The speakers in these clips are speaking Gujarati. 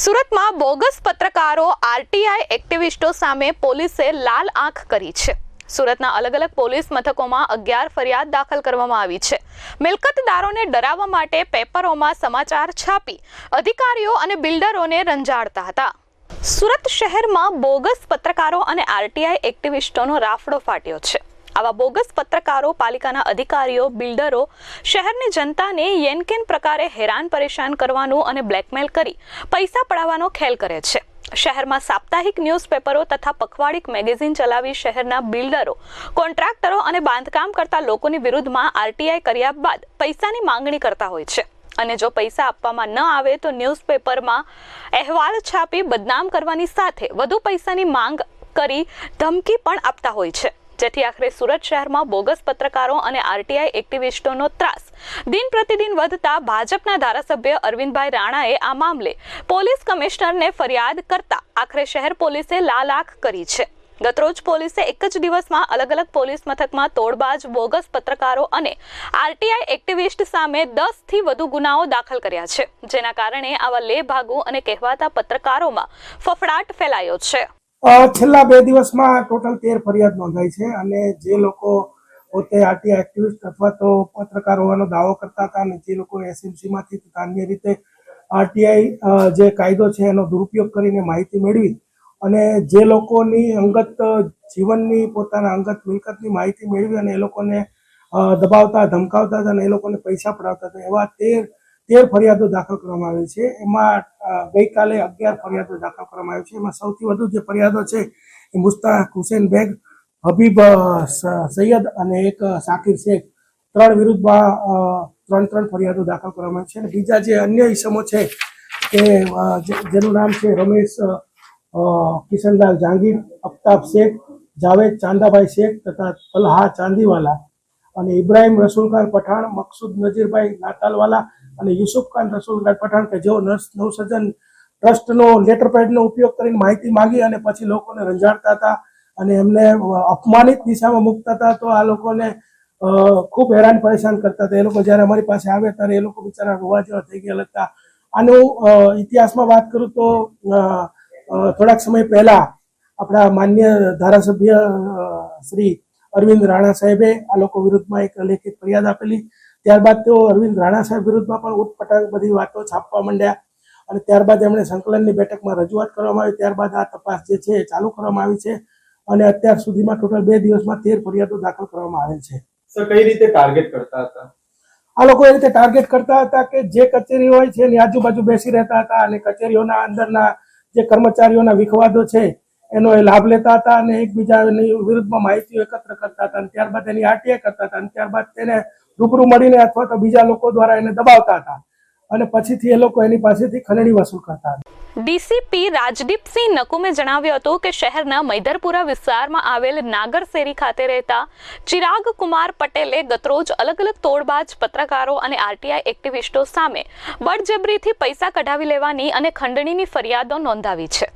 સુરતમાં બોગસ પત્રકારો, આરટીઆઈ એક્ટિવિસ્ટો સામે પોલીસે લાલ આંખ કરી છે. સુરતના અલગ અલગ પોલીસ મથકોમાં અગિયાર ફરિયાદ દાખલ કરવામાં આવી છે. મિલકતદારોને ડરાવવા માટે પેપરોમાં સમાચાર છાપી અધિકારીઓ અને બિલ્ડરોને રંજાડતા હતા. સુરત શહેરમાં બોગસ પત્રકારો અને આરટીઆઈ એક્ટિવિસ્ટોનો રાફડો ફાટ્યો છે. આવા બોગસ પત્રકારો, પાલિકાના અધિકારીઓ, બિલ્ડરો, શહેરની જનતાને યેનકેન પ્રકારે હેરાન, પરેશાન કરવાનું અને બ્લેકમેલ કરી પૈસા પડાવવાનો ખેલ કરે છે. શહેરમાં સાપ્તાહિક ન્યૂઝપેપરો તથા પખવાડિક મેગેઝિન ચલાવી શહેરના બિલ્ડરો, કોન્ટ્રાક્ટરો અને બાંધકામ કરતા લોકોની વિરુદ્ધમાં આરટીઆઈ કર્યા બાદ પૈસાની માંગણી કરતા હોય છે. અને જો પૈસા આપવામાં ન આવે તો ન્યૂઝપેપરમાં અહેવાલ છાપી બદનામ કરવાની સાથે વધુ પૈસાની માંગ કરી ધમકી પણ આપતા હોય છે. જેથી આખરે સુરત શહેરમાં બોગસ પત્રકારો અને આરટીઆઈ એક્ટિવિસ્ટોનો ત્રાસ. દિન પ્રતિદિન વધતા ભાજપના ધારાસભ્ય અરવિંદભાઈ રાણાએ આ મામલે પોલીસ કમિશનરને ફરિયાદ કરતા આખરે શહેર પોલીસે લાલ આંખ કરી છે. ગતરોજ પોલીસે એક જ દિવસમાં અલગ અલગ પોલીસ મથકમાં તોડબાજ, બોગસ પત્રકારો અને આરટીઆઈ એક્ટિવિસ્ટ સામે દસથી વધુ ગુનાઓ દાખલ કર્યા છે, જેના કારણે આવા લેભાગુ અને કહેવાતા પત્રકારોમાં ફફડાટ ફેલાયો છે. છેલ્લા બે દિવસમાં ટોટલ તેર ફરિયાદ નોંધાઈ છે અને જે લોકો પોતે આરટીઆઈ એક્ટિવિસ્ટ અથવા તો પત્રકાર હોવાનો દાવો કરતા હતા અને જે લોકો એસએમસી માંથી તથા અન્ય રીતે આરટીઆઈ જે કાયદો છે એનો દુરુપયોગ કરીને માહિતી મેળવી અને જે લોકોની અંગત જીવનની, પોતાના અંગત મિલકતની માહિતી મેળવી અને એ લોકોને દબાવતા, ધમકાવતા હતા અને એ લોકોને પૈસા પડાવતા હતા, એવા તેર તેર ફરિયાદો દાખલ કરવામાં આવી છે. એમાં ગઈકાલે અગિયાર ફરિયાદો દાખલ કરવામાં આવી છે. એમાં સૌથી વધુ જે ફરિયાદો છે એ મુસ્તાક હુસેન બેગ, હબીબ સૈયદ અને એક સાકિર શેખ ત્રણ વિરુદ્ધમાં ત્રણ ત્રણ ફરિયાદો દાખલ કરવામાં આવી છે. અને બીજા જે અન્ય ઇસમો છે કે જેનું નામ છે રમેશ કિશનલાલ જહાંગીર અફતાબ શેખ, જાવેદ ચાંદાભાઈ શેખ તથા તલહા ચાંદીવાલા અને ઇબ્રાહિમ રસુલખાન પઠાણ, મકસુદ નજીરભાઈ નાતાલવાલા અને યુસુફ ખાન રસુલખાન પઠાણ કે જેઓ નવસર્જન ટ્રસ્ટનો લેટર પેડનો ઉપયોગ કરીને માહિતી માંગી અને પછી લોકોને રંજાડતા હતા અને એમને અપમાનિત દિશામાં મૂકતા હતા, તો આ લોકોને ખૂબ હેરાન પરેશાન કરતા હતા. એ લોકો જ્યારે અમારી પાસે આવે ત્યારે એ લોકો બિચારા રોવા જેવા થઈ ગયેલા હતા આનું ઇતિહાસમાં વાત કરું તો થોડાક સમય પહેલા આપણા માન્ય ધારાસભ્ય શ્રી અરવિંદ રાણા સાહેબે આ લોકો વિરુદ્ધમાં એક લેખિત ફરિયાદ આપેલી ત્યારબાદ તેઓ અરવિંદ રાણા સાહેબ વિરુદ્ધમાં પણ ઉટપટાંગ બધી વાતો છાપવા માંડ્યા અને ત્યારબાદ એમણે સંકલનની બેઠકમાં રજૂઆત કરવામાં આવી. ત્યારબાદ આ તપાસ જે છે એ ચાલુ કરવામાં આવી છે અને અત્યાર સુધીમાં ટોટલ બે દિવસમાં તેર ફરિયાદો દાખલ કરવામાં આવેલ છે. સર કઈ રીતે ટાર્ગેટ કરતા હતા? આ લોકો એ રીતે ટાર્ગેટ કરતા હતા કે જે કચેરી હોય છે એની આજુબાજુ બેસી રહેતા હતા અને કચેરીઓના અંદરના જે કર્મચારીઓના વિખવાદો છે એનો એ લાભ લેતા હતા અને એકબીજાની વિરુદ્ધમાં માહિતીઓ એકત્ર કરતા હતા અને ત્યારબાદ એની આરટીઆઈ કરતા હતા અને ત્યારબાદ તેને રૂબરૂ મળીને અથવા તો બીજા લોકો દ્વારા એને દબાવતા હતા. અને પછીથી એ લોકો એની પાસેથી ખંડણી વસૂલ કરતા હતા. ડીસીપી રાજદીપસિંહ નકુમે જણાવ્યું હતું કે શહેરના મૈદરપુરા વિસ્તારમાં આવેલ નાગરસેરી ખાતે રહેતા ચિરાગ કુમાર પટેલે ગતરોજ અલગ અલગ તોડબાજ, પત્રકારો અને આરટીઆઈ એક્ટિવિસ્ટો સામે બળજબરીથી પૈસા કઢાવી લેવાની અને ખંડણીની ફરિયાદો નોંધાવી છે.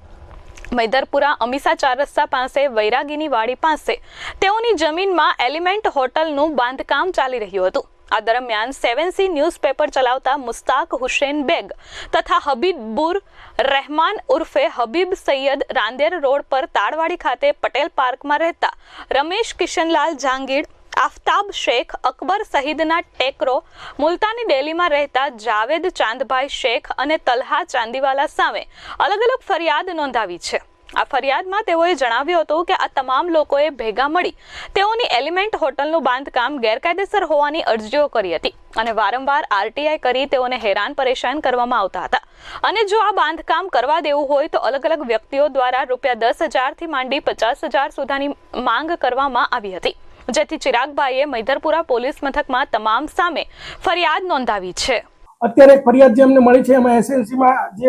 મૈદરપુરા અમીસા ચાર રસ્તા પાસે, વૈરાગીની વાડી પાસે. તેઓની જમીનમાં એલિમેન્ટ હોટલનું બાંધકામ ચાલી રહ્યું હતું. આ દરમિયાન સેવન સી ન્યૂઝપેપર ચલાવતા મુસ્તાક હુસેન બેગ તથા હબીબુર રહેમાન ઉર્ફે હબીબ સૈયદ રાંદેર રોડ પર તાળવાડી ખાતે પટેલ પાર્કમાં રહેતા રમેશ કિશનલાલ જાંગીડ આફતાબ શેખ અકબર સહિદના ટેકરો મુલતાની ડેલીમાં રહેતા જાવેદ ચાંદભાઈ શેખ અને તલહા ચાંદીવાલા સામે અલગ અલગ ફરિયાદ નોંધાવી છે. આ ફરિયાદમાં તેઓએ જણાવ્યું હતું કે આ તમામ લોકોએ ભેગા મળી તેઓની એલિમેન્ટ હોટલનું બાંધકામ ગેરકાયદેસર હોવાની અરજીઓ કરી હતી અને વારંવાર આરટીઆઈ કરી તેઓને હેરાન પરેશાન કરવામાં આવતા હતા. અને જો આ બાંધકામ કરવા દેવું હોય તો અલગ અલગ વ્યક્તિઓ દ્વારા રૂપિયા દસ હજારથી માંડી પચાસ હજાર સુધીની માંગ કરવામાં આવી હતી. જેથી ચિરાગભાઈએ મૈદરપુરા પોલીસ મથકમાં તમામ સામે ફરિયાદ નોંધાવી છે. અત્યારે ફરિયાદ જે અમને મળી છે, એમાં એસએનસીમાં જે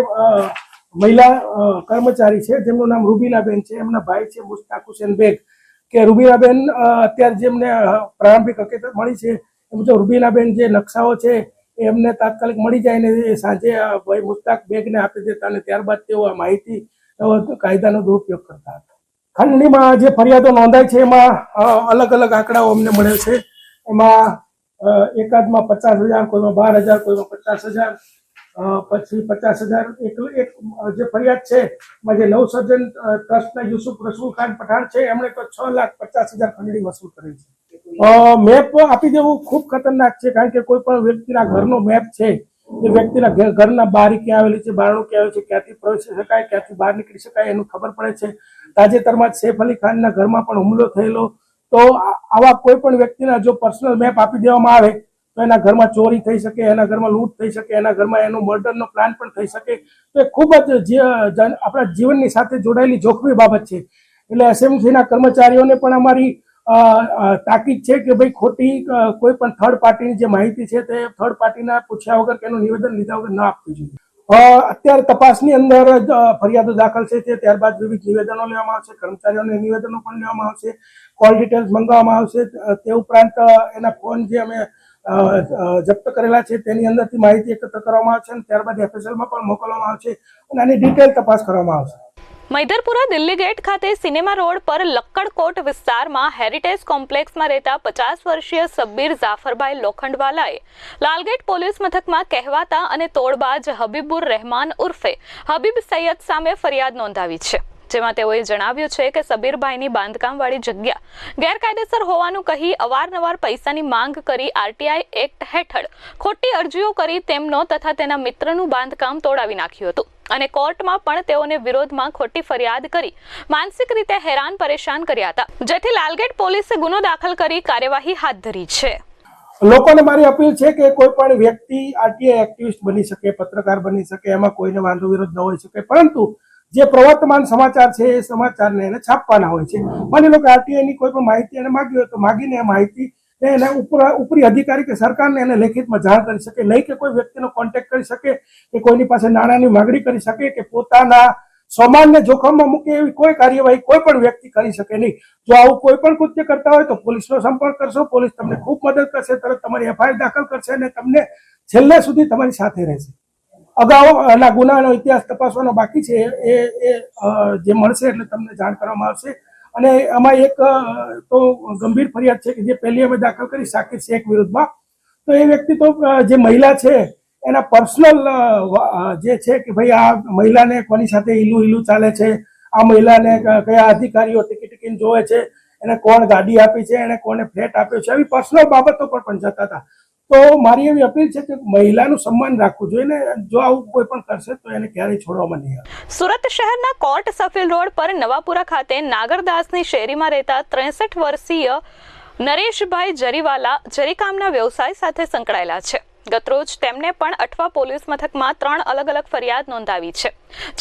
મહિલા કર્મચારી છે, જેમનું નામ રૂબીનાબેન છે, એમના ભાઈ છે મુસ્તાક હુસેન બેગ, કે રૂબીનાબેન અત્યારે જેમને પ્રારંભિક હકીકત મળી છે, એ મુજબ રૂબીનાબેન જે નકશાઓ છે, એ એમને તાત્કાલિક મળી જાય ને સાંજે ભાઈ મુસ્તાક બેગને આપી દેતા અને ત્યારબાદ તેઓ આ માહિતી કાયદાનો દુરુપયોગ કરતા હતા. ખંડણીમાં જે ફરિયાદો નોંધાય છે, એમાં અલગ અલગ આંકડાઓ અમને મળે છે. એમાં એકાદમાં પચાસ હજાર, કોઈમાં બાર હજાર, કોઈમાં પચાસ હજાર પછી પચાસ હજાર. એક એક જે ફરિયાદ છે, એમાં જે નવસર્જન ટ્રસ્ટના યુસુફ રસુલ ખાન પઠાણ છે, એમણે તો છ લાખ પચાસ હજાર ખંડણી વસૂલ કરી છે. મેપ આપી દેવું ખૂબ ખતરનાક છે, કારણ કે કોઈ પણ વ્યક્તિના ઘરનો મેપ છે એ વ્યક્તિના ઘરના બારી ક્યાં આવેલી છે, બારણું ક્યાં આવેલું છે, ક્યાંથી પ્રવેશી શકાય, ક્યાંથી બહાર નીકળી શકાય, એનું ખબર પડે છે. તાજેતરમાં સૈફ અલી ખાનના ઘરમાં પણ હુમલો થયેલો. તો આવા કોઈ પણ વ્યક્તિના જો પર્સનલ મેપ આપી દેવામાં આવે, તો એના ઘરમાં ચોરી થઈ શકે, એના ઘરમાં લૂંટ થઈ શકે, એના ઘરમાં એનો મર્ડરનો પ્લાન પણ થઈ શકે. તો એ ખૂબ જ આપણા જીવનની સાથે જોડાયેલી જોખમી બાબત છે. એટલે એસએમસીના કર્મચારીઓને પણ અમારી તાકીદ છે કે ભાઈ ખોટી કોઈ પણ થર્ડ પાર્ટીની જે માહિતી છે તે થર્ડ પાર્ટીના પૂછ્યા વગર કે એનું નિવેદન લીધા વગર ન આપવી જોઈએ. અત્યારે તપાસની અંદર ફરિયાદો દાખલ છે તે ત્યારબાદ વિવિધ નિવેદનો લેવામાં આવશે, કર્મચારીઓને નિવેદનો પણ લેવામાં આવશે કોલ ડિટેલ્સ મંગાવવામાં આવશે તે ઉપરાંત એના ફોન જે અમે જપ્ત કરેલા છે તેની અંદરથી માહિતી એકત્ર કરવામાં આવશે અને ત્યારબાદ એફએસએલમાં પણ મોકલવામાં આવશે અને આની ડિટેલ તપાસ કરવામાં આવશે. મૈદરપુરા દિલ્હી ગેટ ખાતે સિનેમા રોડ પર લક્કડકોટ વિસ્તારમાં હેરિટેજ કોમ્પ્લેક્સમાં રહેતા પચાસ વર્ષીય સબ્બીર જાફરભાઈ લોખંડવાલાએ લાલગેટ પોલીસ મથકમાં કહેવાતા અને તોડબાજ હબીબુર રહેમાન ઉર્ફે હબીબ સૈયદ સામે ફરિયાદ નોંધાવી છે. જેમાં તેઓએ જણાવ્યું છે કે સબીરભાઈની બાંધકામવાળી જગ્યા ગેરકાયદેસર હોવાનું કહી અવારનવાર પૈસાની માંગ કરી આરટીઆઈ એક્ટ હેઠળ ખોટી અરજીઓ કરી તેમનો તથા તેના મિત્રનું બાંધકામ તોડાવી નાખ્યું હતું. અને કોર્ટમાં પણ તેઓને વિરોધમાં ખોટી ફરિયાદ કરી માનસિક રીતે હેરાન પરેશાન કર્યા હતા. જેથી લાલગેટ પોલીસે ગુનો દાખલ કરી કાર્યવાહી હાથ ધરી છે. લોકોને મારી અપીલ છે કે કોઈ પણ વ્યક્તિ આરટીઆઈ એક્ટિવિસ્ટ બની શકે, પત્રકાર બની શકે, એમાં કોઈને વાંધો વિરોધ ન હોઈ શકે. પરંતુ જે પ્રવર્તમાન સમાચાર છે, એ સમાચારને એને છાપવાના હોય છે. માની લો કે આરટીઆઈની કોઈ પણ માહિતી એને માગી હોય તો માગીને એ માહિતી એને ઉપર, ઉપરી અધિકારી કે સરકારને એને લેખિતમાં જાણ કરી શકે. નહીં કે કોઈ વ્યક્તિનો કોન્ટેક્ટ કરી શકે, કે કોઈની પાસે નાણાંની માગણી કરી શકે, કે પોતાના સમાનને જોખમમાં મૂકે એવી કોઈ કાર્યવાહી કોઈ પણ વ્યક્તિ કરી શકે નહીં. જો આવું કોઈ પણ કૃત્ય કરતા હોય તો પોલીસનો સંપર્ક કરશો. પોલીસ તમને ખૂબ મદદ કરશે, તરત તમારી એફઆઈઆર દાખલ કરશે અને તમને છેલ્લે સુધી તમારી સાથે રહેશે. અગાઉ એના ગુનાનો ઇતિહાસ તપાસવાનો બાકી છે, એ એ જે મળશે એટલે તમને જાણ કરવામાં આવશે. અને આમાં એક તો ગંભીર ફરિયાદ છે કે જે પહેલી અમે દાખલ કરી શાકિર શેખ વિરુદ્ધમાં. તો એ વ્યક્તિ તો જે મહિલા છે, એના પર્સનલ જે છે કે ભાઈ આ મહિલાને કોની સાથે ઈલું ઈલું ચાલે છે, આ મહિલાને કયા અધિકારીઓ ટિકિટ ટિકિટ જોવે છે, એને કોણ ગાડી આપી છે, એને કોને ફ્લેટ આપ્યો છે, આવી પર્સનલ બાબતો પણ જતા હતા. તો મારી એવી અપીલ છે કે મહિલાનું સન્માન રાખવું જોઈએ ને જો આવું કોઈ પણ કરશે તો એને ક્યારેય છોડવામાં નહીં આવે. સુરત શહેરના કોર્ટ સફેલ રોડ પર નવાપુરા ખાતે નાગરદાસની શેરીમાં રહેતા ત્રેસઠ વર્ષીય નરેશભાઈ જરીવાલા જરીકામના વ્યવસાય સાથે સંકળાયેલા છે. ગતરોજ તેમને પણ અઠવા પોલીસ મથકમાં ત્રણ અલગ અલગ ફરિયાદ નોંધાવી છે,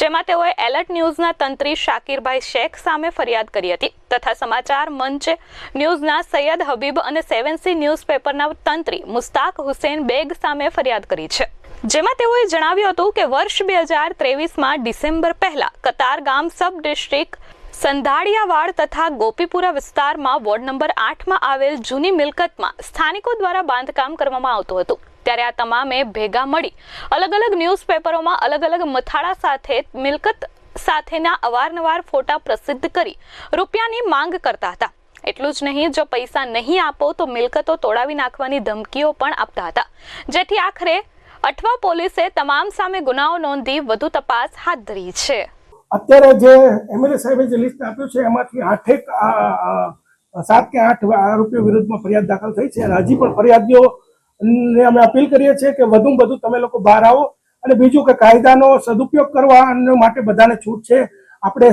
જેમાં તેઓએ એલર્ટ ન્યૂઝના તંત્રી શાકિરભાઈ શેખ સામે ફરિયાદ કરી હતી, તથા સમાચાર મંચ ન્યૂઝના સૈયદ હબીબ અને સેવન સી ન્યૂઝપેપરના તંત્રી મુસ્તાક હુસેન બેગ સામે ફરિયાદ કરી છે. જેમાં તેઓએ જણાવ્યું હતું કે વર્ષ બે હજાર ત્રેવીસમાં ડિસેમ્બર પહેલા કતાર ગામ સબ ડિસ્ટ્રિક્ટ સંધાડિયાવાડ તથા ગોપીપુરા વિસ્તારમાં વોર્ડ નંબર આઠમાં આવેલ જૂની મિલકતમાં સ્થાનિકો દ્વારા બાંધકામ કરવામાં આવતું હતું. ત્યારે આ તમામે ભેગા મળી અલગ અલગ ન્યૂઝપેપરોમાં અલગ અલગ મથાળા સાથે મિલકત સાથેના અવારનવાર ફોટા પ્રસિદ્ધ કરી રૂપિયાની માંગ કરતા હતા. એટલું જ નહીં, જો પૈસા નહીં આપો તો મિલકતો તોડાવી નાખવાની ધમકીઓ પણ આપતા હતા. જેથી આખરે અઠવા પોલીસે તમામ સામે ગુનાઓ નોંધી વધુ તપાસ હાથ ધરી છે. અત્યારે જે એમએલએ સાહેબે જે લિસ્ટ આપ્યું છે, એમાંથી આઠેક સાત કે આઠ આરોપીઓ વિરુદ્ધમાં ફરિયાદ દાખલ થઈ છે. હજી પણ ફરિયાદીઓ ને અમે અપીલ કરીએ છીએ કે વધુમાં વધુ તમે લોકો બહાર આવો અને બીજું કે કાયદાનો સદુપયોગ કરવા માટે બધાને છૂટ છે. આપણે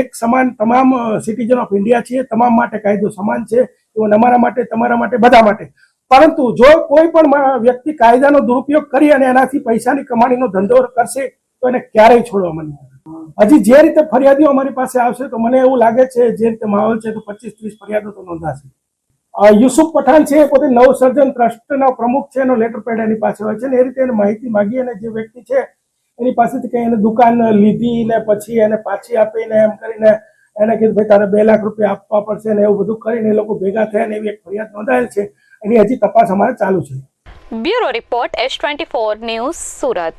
એક સમાન તમામ સિટીઝન ઓફ ઇન્ડિયા છીએ. તમામ માટે કાયદો સમાન છે. એવું અમારા માટે, તમારા માટે, બધા માટે. પરંતુ જો કોઈ પણ વ્યક્તિ કાયદાનો દુરુપયોગ કરી અને એનાથી પૈસાની કમાણીનો ધંધો કરશે, તો એને ક્યારેય છોડવા મને હજી જે રીતે ફરિયાદીઓ અમારી પાસે આવશે, તો મને એવું લાગે છે, જે રીતે માહોલ છે, તો પચીસ ત્રીસ ફરિયાદો તો નોંધાશે. યુસુફ પઠાણ છે, એ પોતે નવસર્જન ટ્રસ્ટના પ્રમુખ છે, એનો લેટર પેડ એની પાસે હોય છે, ને એ રીતે એને માહિતી માગી અને જે વ્યક્તિ છે, એની પાસેથી કંઈ એને દુકાન લીધી ને પછી એને પાછી આપીને એમ કરીને એને કીધું, ભાઈ, તારે બે લાખ રૂપિયા આપવા પડશે ને એવું બધું કરીને એ લોકો ભેગા થયા ને એવી એક ફરિયાદ નોંધાયેલ છે. એની હજી તપાસ અમારે ચાલુ છે. Bureau report S twenty four news Surat.